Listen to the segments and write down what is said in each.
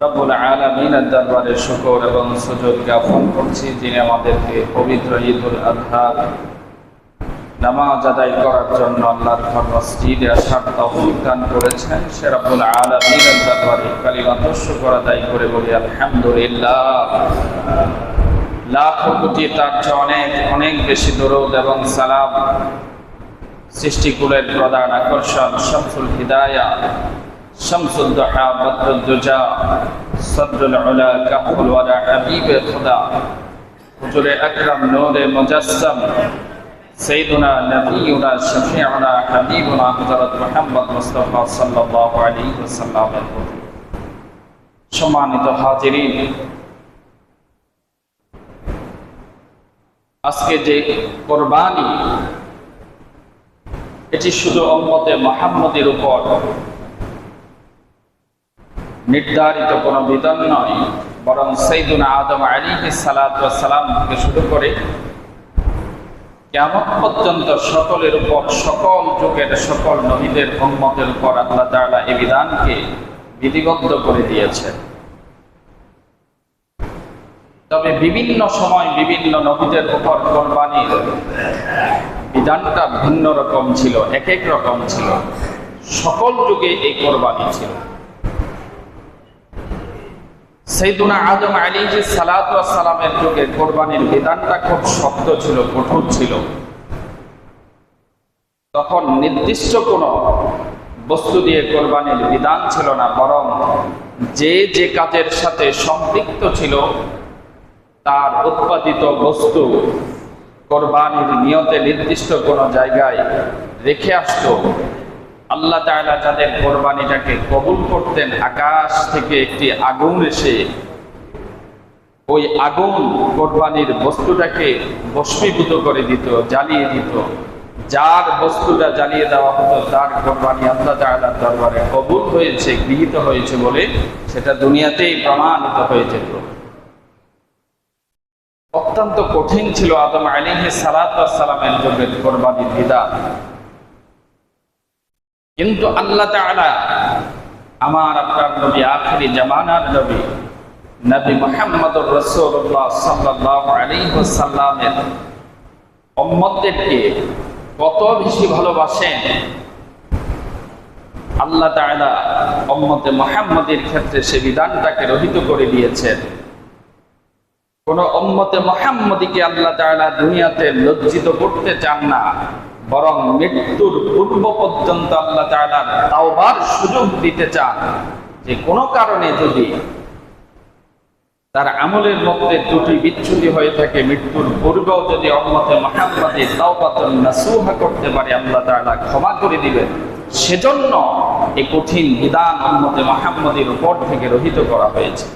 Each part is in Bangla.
রব্বুল আলমিনের দরবারে শুকর এবং সুযোগ জ্ঞাপন করছি, যিনি আমাদেরকে পবিত্র ঈদুল আজহা নামাজ আদায় করার জন্য আল্লাহর ঘর মসজিদে আসার দান করেছেন। সে রব্বুল আলমিনের দরবারে কালিমাত শুকর আদায় করে বলি, আলহামদুলিল্লাহ। লাখ কোটি তার চেয়ে অনেক অনেক বেশি দরুদ এবং সালাম সৃষ্টিকুলের প্রধান আকর্ষণ, শামসুল হিদায়া। শামসুল দহা বদরুল দুজা সদরুল উলা কাহুল ওয়ালা হাবিবে খুদা হুজুরে আকরাম নূরে মুজাসসাম سيدنا نبينا شفيعنا حبيبنا حضرت محمد মুস্তাফা সাল্লাল্লাহু আলাইহি ওয়াসাল্লামের প্রতি সম্মানিত হাজিরিন আজকে যে কোরবানি এটি শুধু অম্মতে মোহাম্মদের উপর নির্ধারিত কোন বিধান নয়। বরং সৈদুনা আদম আলী সালাম থেকে শুরু করে কেমন পর্যন্ত সকলের উপর, সকল যুগের সকল নবীদের উম্মতের উপর আল্লাহ তাআলা এই বিধানকে বিধিবদ্ধ করে দিয়েছেন তবে বিভিন্ন সময় বিভিন্ন নবীদের উপর কোরবানির বিধানটা ভিন্ন রকম ছিল, এক এক রকম ছিল। সকল যুগে এই কোরবানি ছিল। সেইদুনা আদম আলী যে সালামের যুগে কোরবানির বিধানটা খুব শক্ত ছিল, কঠোর ছিল। তখন নির্দিষ্ট কোন বস্তু দিয়ে কোরবানির বিধান ছিল না, বরং যে যে কাজের সাথে সম্পৃক্ত ছিল, তার উৎপাদিত বস্তু কোরবানির নিয়তে নির্দিষ্ট কোনো জায়গায় রেখে আসতো। আল্লাহ যাদের কোরবানিটাকে কবুল করতেন। আকাশ থেকে একটি আগুন এসে ওই আগুন কোরবানির বস্তুটাকে বস্মীভূত করে দিত, জ্বালিয়ে দিত। যার বস্তুটা জ্বালিয়ে দেওয়া হতো, তার কোরবানি আল্লাহ তাআলার দরবারে কবুল হয়েছে, গৃহীত হয়েছে বলে সেটা দুনিয়াতেই প্রমাণিত হয়ে যেত। অত্যন্ত কঠিন ছিল আদম আলিহে সালামের যুগের কোরবানির বিধান কিন্তু আল্লাহ আমার আপনার নবী আখেরি জামানার নবী নবী আলাইহি ওয়াসাল্লামের উম্মতদেরকে কত বেশি ভালোবাসেন। আল্লাহ তাআলা উম্মতে মুহাম্মদের ক্ষেত্রে সে বিধানটাকে রহিত করে দিয়েছেন। কোন উম্মতে মুহাম্মদীকে আল্লাহ তাআলা দুনিয়াতে লজ্জিত করতে চান না। বরং মৃত্যুর পূর্ব পর্যন্ত আল্লাহ তাআলা তাওবার সুযোগ দিতে চান। যে কোনো কারণে যদি তার আমলের মধ্যে ত্রুটি বিচ্ছুতি হয়ে থাকে, মৃত্যুর পূর্বেও যদি অম্মতে মোহাম্মদে তাওবাতুন নাসুহা করতে পারে, আল্লাহ তাআলা ক্ষমা করে দিবেন। সেজন্য এই কঠিন বিধান অম্মতে মোহাম্মদের উপর থেকে রহিত করা হয়েছে।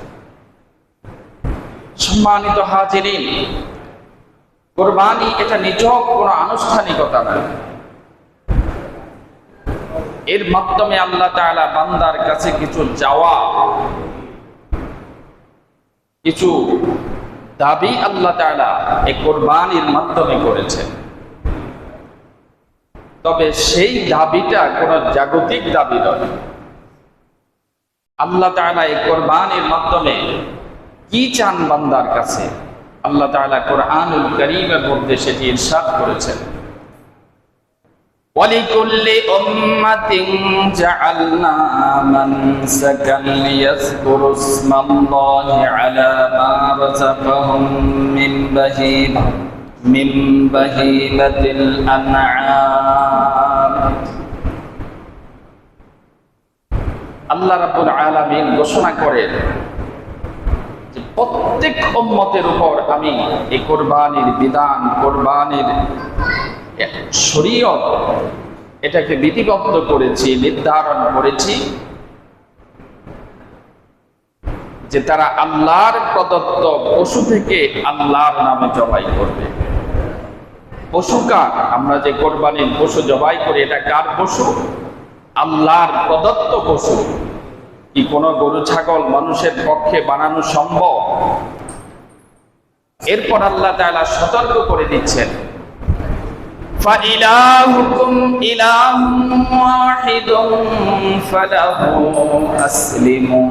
সম্মানিত হাজিরিন কোরবানি এটা নিছক কোনো আনুষ্ঠানিকতা নয় এর মাধ্যমে আল্লাহ বান্দার কাছে কিছু যাওয়া কিছু দাবি আল্লাহ তাআলা এই কোরবানির মাধ্যমে করেছেন। তবে সেই দাবিটা কোন জাগতিক দাবি নয়। আল্লাহ তাআলা এই কোরবানির মাধ্যমে কি চান বান্দার কাছে? আল্লাহ তাআলা কোরআনুল কারীমের মধ্যে সেটি ইরশাদ করেছেন ولكل أمة جعلنا منسكا ليذكروا اسم الله على ما رزقهم من بهيمة من بهيمة الأنعام আল্লাহ রাব্বুল আলামিন ঘোষণা করেন যে প্রত্যেক উম্মতের উপর আমি এই কোরবানির বিধান, কোরবানির শরীয়ত এটাকে বিধিবদ্ধ করেছি, নির্ধারণ করেছি যে তারা আল্লাহর প্রদত্ত পশু থেকে আল্লাহর নামে জবাই করবে। পশু কার? আমরা যে কোরবানির পশু জবাই করি, এটা কার পশু? আল্লাহর প্রদত্ত পশু। কি কোনো গরু ছাগল মানুষের পক্ষে বানানো সম্ভব এরপর আল্লাহ তাআলা সতর্ক করে দিচ্ছেন فإلهكم إله واحد فله أسلموا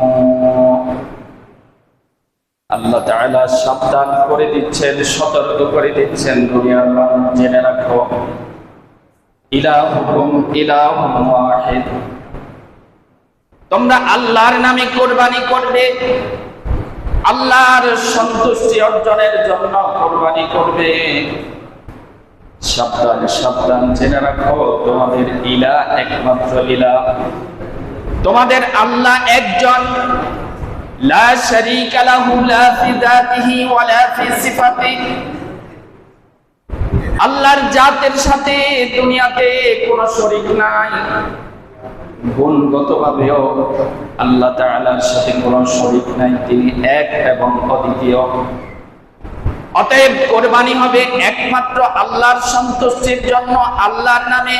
আল্লাহ তাআলা সাবধান করে দিচ্ছেন সতর্ক করে দিচ্ছেন দুনিয়ার মানুষ জেনে রাখো ইলাহুকুম ইলাহুম ওয়াহিদ তোমরা আল্লাহর নামে কোরবানি করবে। আল্লাহর সন্তুষ্টি অর্জনের জন্য কোরবানি করবে। সাবধান সাবধান, জেনে রাখো, তোমাদের ইলা একমাত্র ইলা। তোমাদের আল্লাহ একজন। লা শারীকা লাহু, লা ফি যাতিহি ওয়া লা ফি আল্লাহর জাতের সাথে দুনিয়াতে কোনো শরীক নাই। গুণগতভাবেও আল্লাহ তাআলার সাথে কোনো শরীক নাই, তিনি এক এবং অদ্বিতীয়। অতএব কোরবানি হবে একমাত্র আল্লাহর সন্তুষ্টির জন্য, আল্লাহর নামে।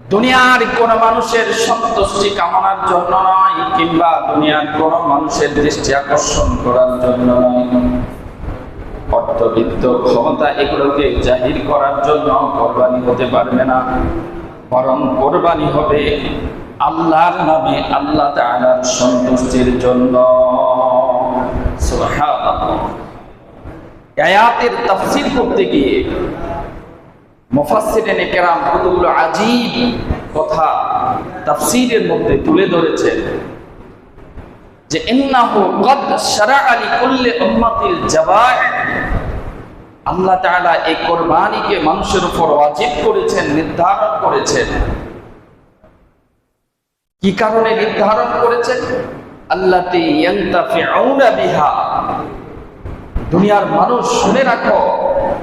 দুনিয়ার কোন মানুষের সন্তুষ্টি কামনার জন্য নয়, কিংবা দুনিয়ার কোন মানুষের দৃষ্টি আকর্ষণ করার জন্য নয়। অর্থবিত্ত ক্ষমতা এগুলোকে জাহির করার জন্য কোরবানি হতে পারবে না। বরং কোরবানি হবে আল্লাহর নামে, আল্লাহ তাআলার সন্তুষ্টির জন্য। আয়াতের করতে গিয়ে কেরাম আজীব কথা মধ্যে তুলে ধরেছেন যে জাবাই আল্লাহ তাআলা এই কোরবানিকে মানুষের উপর ওয়াজিব করেছেন, নির্ধারণ করেছেন। কি কারণে নির্ধারণ করেছেন? বিহা। দুনিয়ার মানুষ শুনে রাখো,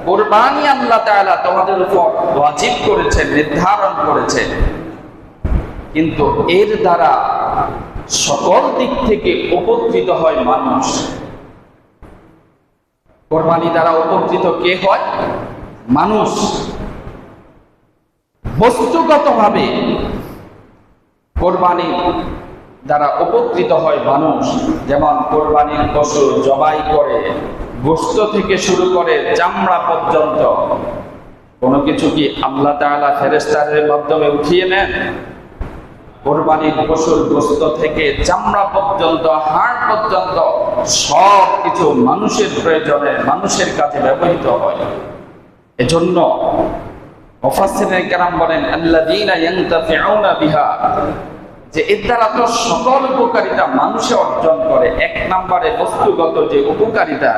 কোরবানি আল্লাহ তাআলা তোমাদের উপর ওয়াজিব করেছেন, নির্ধারণ করেছেন। কিন্তু এর দ্বারা সকল দিক থেকে উপকৃত হয় মানুষ। কোরবানি দ্বারা উপকৃত কে হয়? মানুষ। বস্তুগতভাবে কোরবানি দ্বারা উপকৃত হয় মানুষ। যেমন কোরবানির পশু জবাই করে, গোস্ত থেকে শুরু করে চামড়া পর্যন্ত। কোনো কিছু কি আল্লাহ তাআলা ফেরেস্তারের মাধ্যমে উঠিয়ে নেন? কোরবানির পশুর গোস্ত থেকে চামড়া পর্যন্ত, হাড় পর্যন্ত সব কিছু মানুষের প্রয়োজনে, মানুষের কাছে ব্যবহৃত হয়। এজন্য বলেন যে এর দ্বারা তো উপকারিতা মানুষে অর্জন করে। এক নম্বরে বস্তুগত যে উপকারিতা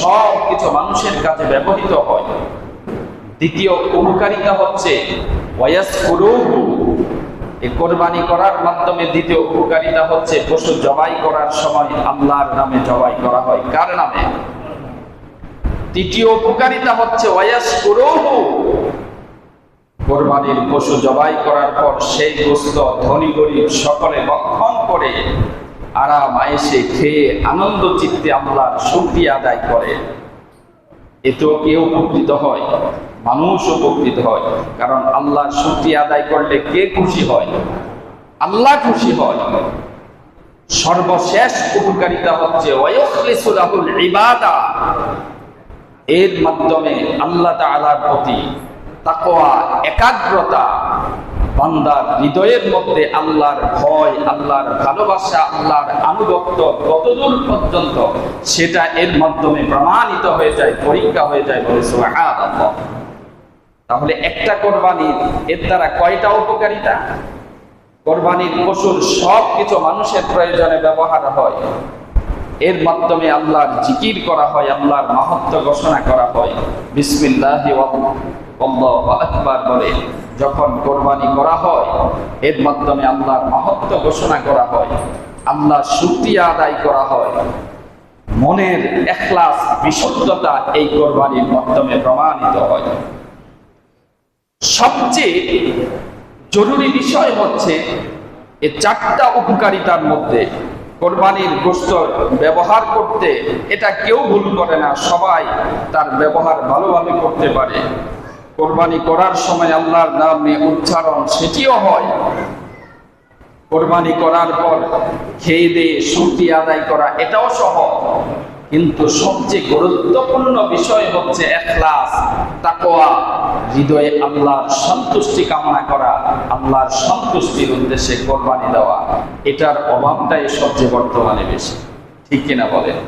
সব কিছু মানুষের কাছে ব্যবহৃত হয়। দ্বিতীয় উপকারিতা হচ্ছে কোরবানি করার মাধ্যমে দ্বিতীয় উপকারিতা হচ্ছে পশু জবাই করার সময় আল্লাহর নামে জবাই করা হয়। কার নামে? তৃতীয় উপকারিতা হচ্ছে কোরবানির পশু জবাই করার পর সেই গোস্ত ধনী গরিব সকলে ভক্ষণ করে আরাম আয়েসে খেয়ে আনন্দ, চিত্তে আল্লাহর শুকরিয়া আদায় করে। এতেও কে উপকৃত হয়? মানুষ উপকৃত হয়। কারণ আল্লাহর শুকরিয়া আদায় করলে কে খুশি হয়? আল্লাহ খুশি হয়। সর্বশেষ উপকারিতা হচ্ছে এর মাধ্যমে আল্লাহ তাআলার প্রতি তাকওয়া, একাগ্রতা, বান্দার হৃদয়ের মধ্যে আল্লাহর ভয়, আল্লাহর ভালোবাসা, আল্লাহর আনুগত্য কতদূর পর্যন্ত সেটা এর মাধ্যমে প্রমাণিত হয়ে যায়, পরীক্ষা হয়ে যায় বলে সুবহানাল্লাহ। তাহলে একটা কোরবানির, এর দ্বারা কয়টা উপকারিতা? কোরবানির পশুর সব কিছু মানুষের প্রয়োজনে ব্যবহার হয়। এর মাধ্যমে আল্লাহর জিকির করা হয়, আল্লাহর মাহাত্ম ঘোষণা করা হয়। বিসমিল্লাহি আকবার বলে। যখন কোরবানি করা হয়, এর মাধ্যমে আল্লাহর মাহাত্ম ঘোষণা করা হয়, আল্লাহর শুকরিয়া আদায় করা হয়। মনের এখলাস, বিশুদ্ধতা এই কোরবানির মাধ্যমে প্রমাণিত হয়। সবচেয়ে জরুরি বিষয় হচ্ছে এ চারটা উপকারিতার মধ্যে কোরবানির গোস্ত ব্যবহার করতে। এটা কেউ ভুল করে না, সবাই তার ব্যবহার ভালোভাবে করতে পারে। কোরবানি করার সময় আল্লাহর নামে উচ্চারণ সেটিও হয়। কোরবানি করার পর খেয়ে দিয়ে শুক্তি আদায় করা, এটাও সহজ। কিন্তু সবচেয়ে গুরুত্বপূর্ণ বিষয় হচ্ছে এখলাস, তাকওয়া, হৃদয়ে আল্লাহর সন্তুষ্টি কামনা করা, আল্লাহর সন্তুষ্টির উদ্দেশ্যে কোরবানি দেওয়া। এটার অভাবটাই সবচেয়ে বর্তমানে বেশি। ঠিক কিনা বলেন?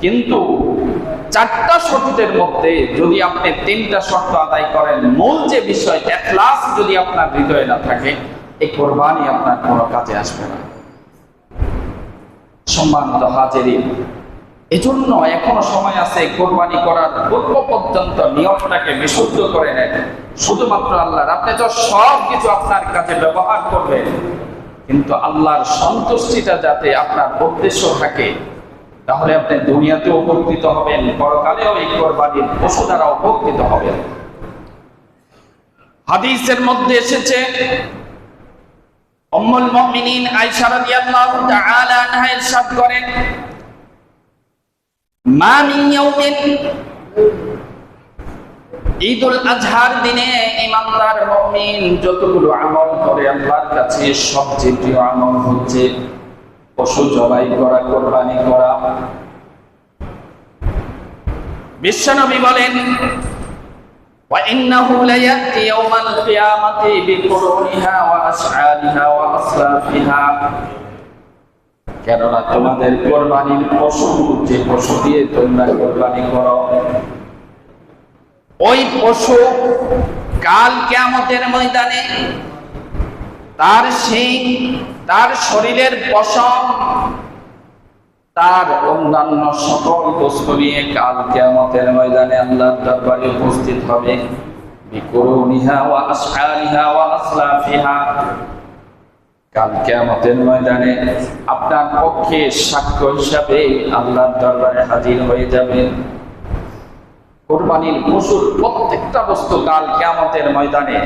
কিন্তু চারটা শর্তের মধ্যে যদি আপনি তিনটা শর্ত আদায় করেন, মূল যে বিষয়, এখলাস যদি আপনার হৃদয়ে না থাকে, এই কোরবানি আপনার কোনো কাজে আসবে না। সম্মানিত হাজেরিন, এজন্য এখনও সময় আছে কোরবানি করার পূর্ব পর্যন্ত নিয়মটাকে বিশুদ্ধ করে নেন শুধুমাত্র আল্লাহর, আপনি তো সব কিছু আপনার কাছে ব্যবহার করবেন, কিন্তু আল্লাহর সন্তুষ্টিটা যাতে আপনার উদ্দেশ্য থাকে, তাহলে আপনি দুনিয়াতে উপকৃত হবেন, পরকালেও এই কোরবানির পশু দ্বারা উপকৃত হবেন। হাদিসের মধ্যে এসেছে উম্মুল মুমিনিন আয়েশা রাদিয়াল্লাহু তাআলা আনহা ইরশাদ করেন মা মিন ইয়াউমিন? ঈদুল দিনে ইমানদার মুমিন যতগুলো আমল করে, আল্লাহর কাছে সবচেয়ে প্রিয় আমল হচ্ছে পশু জবাই করা, কোরবানি করা। বিশ্বনবী বলেন وإنه ليأتي يوم القيامة بقرونها وأشعارها وأصلافها কেননা তোমাদের কোরবানির পশু যে পশু দিয়ে তোমরা কোরবানি করো ওই পশু কাল কেয়ামতের ময়দানে তার শিং তার শরীরের পশম তার অন্যান্য সকল বস্তু নিয়ে কাল কেয়ামতের ময়দানে আল্লাহর দরবারে উপস্থিত হবে। কাল কেয়ামতের ময়দানে আপনার পক্ষে সাক্ষ্য হিসাবে আল্লাহর দরবারে হাজির হয়ে যাবেন কোরবানির পশুর প্রত্যেকটা বস্তু কাল কেয়ামতের ময়দানে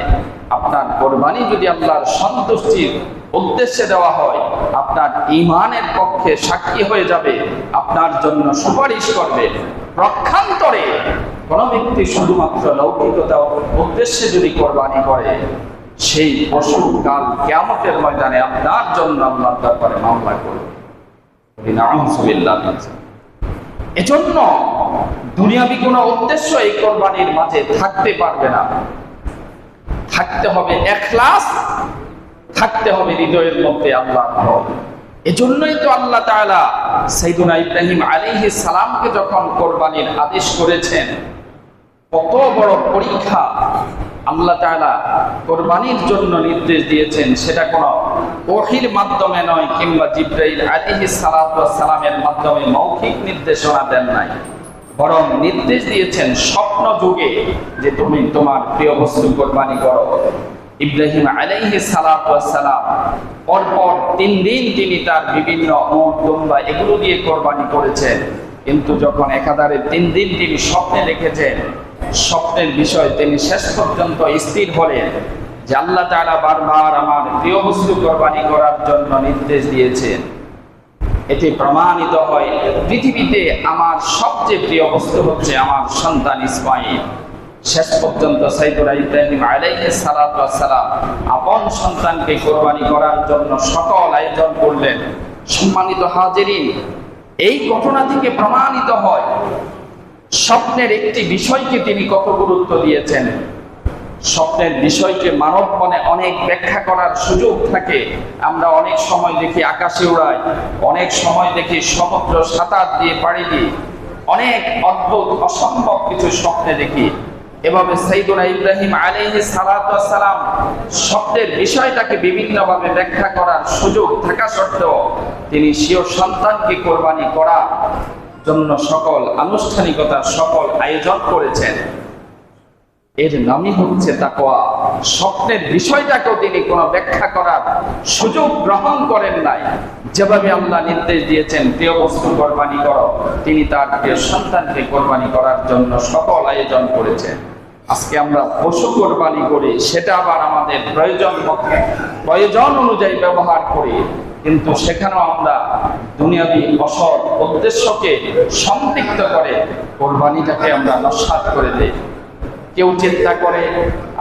আপনার কোরবানি যদি আল্লাহর সন্তুষ্টির উদ্দেশ্যে দেওয়া হয়, আপনার ইমানের পক্ষে সাক্ষী হয়ে যাবে, আপনার জন্য সুপারিশ করবে। প্রক্ষান্তরে কোনো ব্যক্তি শুধুমাত্র লৌকিকতা উদ্দেশ্যে যদি কোরবানি করে, সেই পশু কাল কেয়ামতের ময়দানে আপনার জন্য আল্লাহ দরবারে মামলা করবে। এজন্য দুনিয়াবি কোনো উদ্দেশ্য এই কোরবানির মাঝে থাকতে পারবে না। থাকতে হবে এখলাস থাকতে হবে হৃদয়ের মধ্যে আল্লাহ এজন্যই তো আল্লাহ তাআলা সাইদুনা ইব্রাহিম আলাইহিস সালামকে যখন কোরবানির আদেশ করেছেন, কত বড় পরীক্ষা আল্লাহ তাআলা কোরবানির জন্য নির্দেশ দিয়েছেন, সেটা কোন ওহির মাধ্যমে নয় কিংবা জিব্রাইল সালাতু সালামের মাধ্যমে মৌখিক নির্দেশনা দেন নাই। বরং নির্দেশ দিয়েছেন স্বপ্ন যুগে যে তুমি তোমার প্রিয় বস্তু কোরবানি করো। ইব্রাহিম আলাইহি সালাম পরপর তিন দিন তিনি তার বিভিন্ন উট, দুম্বা এগুলো দিয়ে কোরবানি করেছেন। কিন্তু যখন একাধারে তিন দিন তিনি স্বপ্নে দেখেছেন, স্বপ্নের বিষয় তিনি শেষ পর্যন্ত স্থির হলেন যে আল্লাহ তাআলা বারবার আমার প্রিয় বস্তু কোরবানি করার জন্য নির্দেশ দিয়েছেন। এতে প্রমাণিত হয়, পৃথিবীতে আমার সবচেয়ে প্রিয় বস্তু হচ্ছে আমার সন্তান ইসমাইল শেষ পর্যন্ত সাইদুরা ইব্রাহিম আলাইহিস সালাতু সালাম আপন সন্তানকে কোরবানি করার জন্য সকল আয়োজন করলেন। সম্মানিত হাজিরিন, এই ঘটনা থেকে প্রমাণিত হয়, স্বপ্নের একটি বিষয়কে তিনি কত গুরুত্ব দিয়েছেন। স্বপ্নের বিষয়কে মানব মনে অনেক ব্যাখ্যা করার সুযোগ থাকে। আমরা অনেক সময় দেখি আকাশে উড়াই, অনেক সময় দেখি সমুদ্র সাঁতার দিয়ে পাড়ি দিই। অনেক অদ্ভুত, অসম্ভব কিছু স্বপ্নে দেখি। এভাবে সৈদুনা ইব্রাহিম আলী সালাম শব্দের বিষয়টাকে বিভিন্নভাবে ব্যাখ্যা করার সুযোগ থাকা সত্ত্বেও তিনি সিও সন্তানকে কোরবানি করার জন্য সকল আনুষ্ঠানিকতা সকল আয়োজন করেছেন। এর নামই হচ্ছে তাকওয়া। স্বপ্নের বিষয়টাকেও তিনি কোনো ব্যাখ্যা করার সুযোগ গ্রহণ করেন নাই। যেভাবে আল্লাহ নির্দেশ দিয়েছেন, প্রিয় বস্তু, কোরবানি করো। তিনি তার প্রিয় সন্তানকে কোরবানি করার জন্য সকল আয়োজন করেছেন। আজকে আমরা পশু কোরবানি করি, সেটা আবার আমাদের প্রয়োজন প্রয়োজন অনুযায়ী ব্যবহার করি, কিন্তু সেখানেও আমরা দুনিয়াবি অসৎ উদ্দেশ্যকে সম্পৃক্ত করে কোরবানিটাকে আমরা নস্বাত করে দিই। কেউ চিন্তা করে,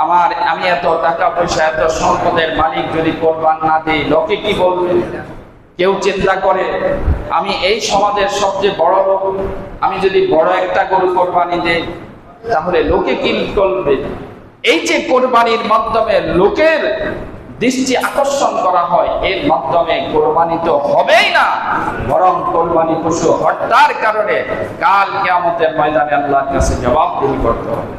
আমার, আমি এত টাকা পয়সা, এত সম্পদের মালিক যদি কোরবান না দিই, লোকে কি বলবে? কেউ চিন্তা করে, আমি এই সমাজের সবচেয়ে বড় লোক, আমি যদি বড় একটা গরু কোরবানি দেই, তাহলে লোকে কি করবে? এই যে কোরবানির মাধ্যমে লোকের দৃষ্টি আকর্ষণ করা হয়, এর মাধ্যমে কোরবানি তো হবেই না, বরং কোরবানি পশু হত্যার কারণে কাল কেয়ামতের ময়দানে আল্লাহর কাছে জবাবদিহি করতে হবে।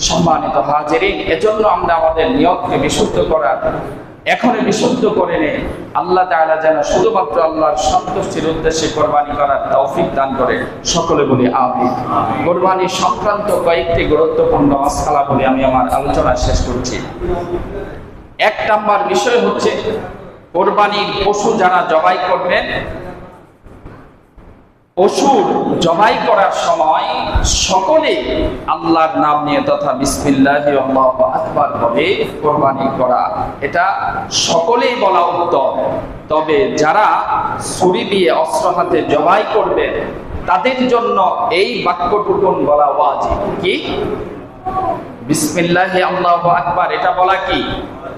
সম্মানিত হাজিরিন, এজন্য আমরা আমাদের নিয়তকে বিশুদ্ধ করার, এখনই বিশুদ্ধ করে নে আল্লাহ তাআলা যেন শুধুমাত্র আল্লাহর সন্তুষ্টির উদ্দেশ্যে কোরবানি করার তৌফিক দান করে। সকলে বলি আমিন। কোরবানি সংক্রান্ত কয়েকটি গুরুত্বপূর্ণ মাসআলা বলে আমি আমার আলোচনা শেষ করছি। এক নাম্বার বিষয় হচ্ছে কোরবানির পশু যারা জবাই করবেন পশুর জবাই করার সময় সকলে আল্লাহর নাম নিয়ে তথা বিসমিল্লাহ আকবার বলে কোরবানি করা। এটা সকলেই বলা উত্তম। তবে যারা ছুরি দিয়ে অস্ত্র হাতে জবাই করবেন তাদের জন্য এই বাক্যটুকুন বলা ওয়াজিব। কি? বিসমিল্লাহ আল্লাহ আকবার, এটা বলা কি?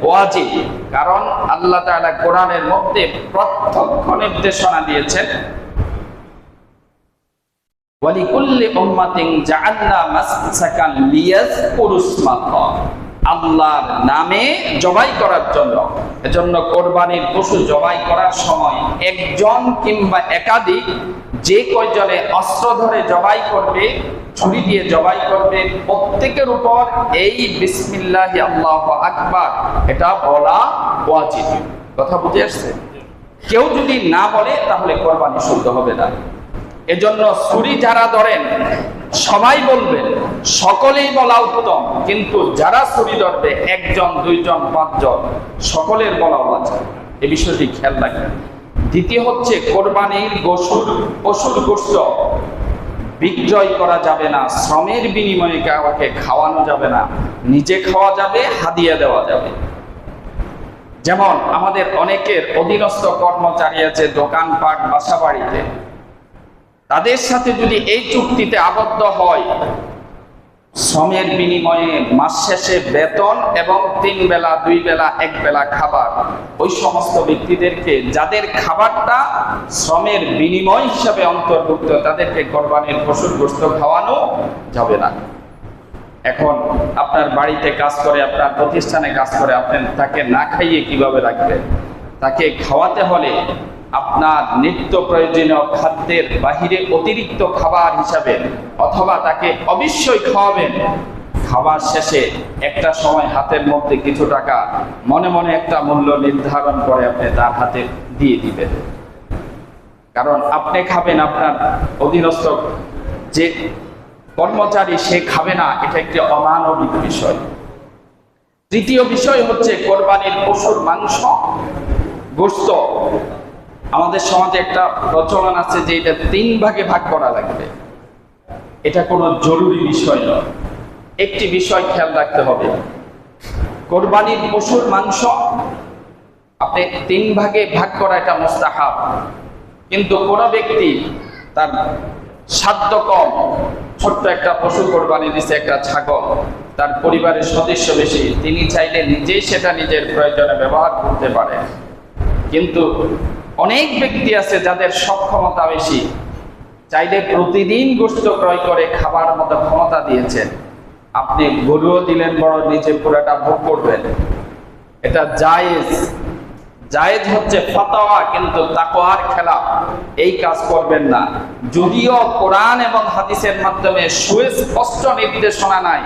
ওয়াজিব। কারণ আল্লাহ তাআলা কোরআনের মধ্যে প্রত্যক্ষ নির্দেশনা দিয়েছেন আল্লাহর নামে জবাই করার জন্য। এজন্য কোরবানির পশু জবাই করার সময় একজন কিংবা একাধিক যে কয়জনে অস্ত্র ধরে জবাই করবে, ছুরি দিয়ে জবাই করবে, প্রত্যেকের উপর এই বিসমিল্লাহ আল্লাহ আকবার, এটা বলা ওয়াজিব। কথা বুঝে আসছে? কেউ যদি না বলে তাহলে কোরবানি শুদ্ধ হবে না। এজন্য ছুরি যারা ধরেন, সবাই বলবেন সকলেই বলা উত্তম, কিন্তু যারা ছুরি ধরবে, একজন, দুইজন, পাঁচজন, সকলের বলা আছে এই বিষয়টি খেয়াল রাখবেন। দ্বিতীয় হচ্ছে কোরবানির গোসুর পশুর গোস্ত বিক্রয় করা যাবে না, শ্রমের বিনিময়ে কাউকে খাওয়ানো যাবে না, নিজে খাওয়া যাবে, হাদিয়া দেওয়া যাবে। যেমন আমাদের অনেকের অধীনস্থ কর্মচারী আছে, দোকানপাট বাসা বাড়িতে তাদের সাথে যদি এই চুক্তিতে আবদ্ধ হয়, শ্রমের বিনিময়ে মাস শেষে বেতন এবং তিন বেলা, দুই বেলা, এক বেলা খাবার। ওই সমস্ত ব্যক্তিদেরকে, যাদের খাবারটা শ্রমের বিনিময় হিসাবে অন্তর্ভুক্ত, তাদেরকে কোরবানির পশুর গোস্ত খাওয়ানো যাবে না। এখন আপনার বাড়িতে কাজ করে, আপনার প্রতিষ্ঠানে কাজ করে, আপনি তাকে না খাইয়ে কীভাবে রাখবেন? তাকে খাওয়াতে হলে আপনার নিত্য প্রয়োজনীয় খাদ্যের বাহিরে অতিরিক্ত খাবার হিসাবে অথবা তাকে অবশ্যই খাওয়াবেন। খাবার শেষে একটা সময় হাতের মধ্যে কিছু টাকা মনে মনে একটা মূল্য নির্ধারণ করে আপনি তার হাতে দিয়ে দিবেন। কারণ আপনি খাবেন আপনার অধীনস্থ যে কর্মচারী সে খাবে না, এটা একটি অমানবিক বিষয়। তৃতীয় বিষয় হচ্ছে কোরবানির পশুর মাংস গোস্ত আমাদের সমাজে একটা প্রচলন আছে যে এটা তিন ভাগে ভাগ করা লাগবে। এটা কোনো জরুরি বিষয় নয়। একটি বিষয় খেয়াল রাখতে হবে। কোরবানির পশুর মাংস আপনি তিন ভাগে ভাগ করা এটা মোস্তাহাব। কিন্তু কোন ব্যক্তি তার সাধ্য কম ছোট্ট একটা পশু কোরবানি দিচ্ছে একটা ছাগল, তার পরিবারের সদস্য বেশি, তিনি চাইলে নিজেই সেটা নিজের প্রয়োজনে ব্যবহার করতে পারে। কিন্তু অনেক ব্যক্তি আছে যাদের সক্ষমতা বেশি, চাইলে প্রতিদিন গোস্ত ক্রয় করে খাবার মতো ক্ষমতা দিয়েছেন। আপনি গরুও দিলেন, বড় নিচে পুরাটা ভোগ করবেন। এটা জায়েজ। জায়েজ হচ্ছে ফতোয়া, কিন্তু তাকওয়ার খেলা এই কাজ করবেন না। যদিও কোরআন এবং হাদিসের মাধ্যমে সুস্পষ্ট নির্দেশনা নাই,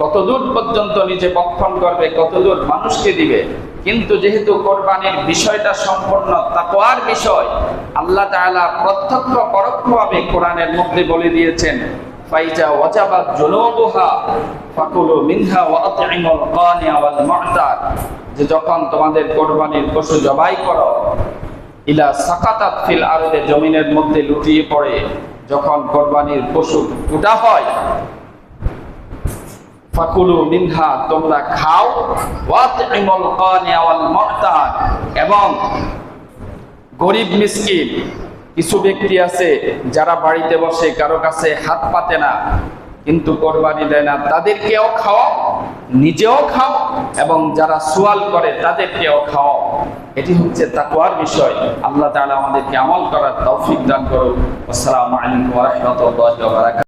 কতদূর পর্যন্ত নিজে বক্ষণ করবে, কতদূর মানুষকে দিবে, কিন্তু যেহেতু কোরবানির বিষয়টা সম্পূর্ণ তাকওয়ার বিষয়, আল্লাহ তাআলা প্রত্যক্ষ পরোক্ষভাবে কোরআনের মধ্যে বলে দিয়েছেন, ফাইজা ওয়াজাবাত জুনুবুহা, ফাকুলু মিনহা ওয়া আত'ইমুল কানিয়া ওয়াল মু'তার। যে যখন তোমাদের কোরবানির পশু জবাই করো, ইলা সাকাতাত ফিল আরদে, জমিনের মধ্যে লুটিয়ে পড়ে, যখন কোরবানির পশু কুটা হয়, ফাকুলু মিনহা, তোমরা খাও ওয়াতইমুল কানিয়া ওয়াল মু'তার এবং গরিব মিসকিন, কিছু ব্যক্তি আছে যারা বাড়িতে বসে কারও কাছে হাত পাতে না, কিন্তু কোরবানি দেয় না, তাদেরকেও খাওয়াও। নিজেও খাও এবং যারা সোয়াল করে তাদেরকেও খাও। এটি হচ্ছে তাকুয়ার বিষয়। আল্লাহ তাআলা আমাদেরকে আমল করার তৌফিক দান করুন আসসালামু আলাইকুম রাহমাতুল্লাহি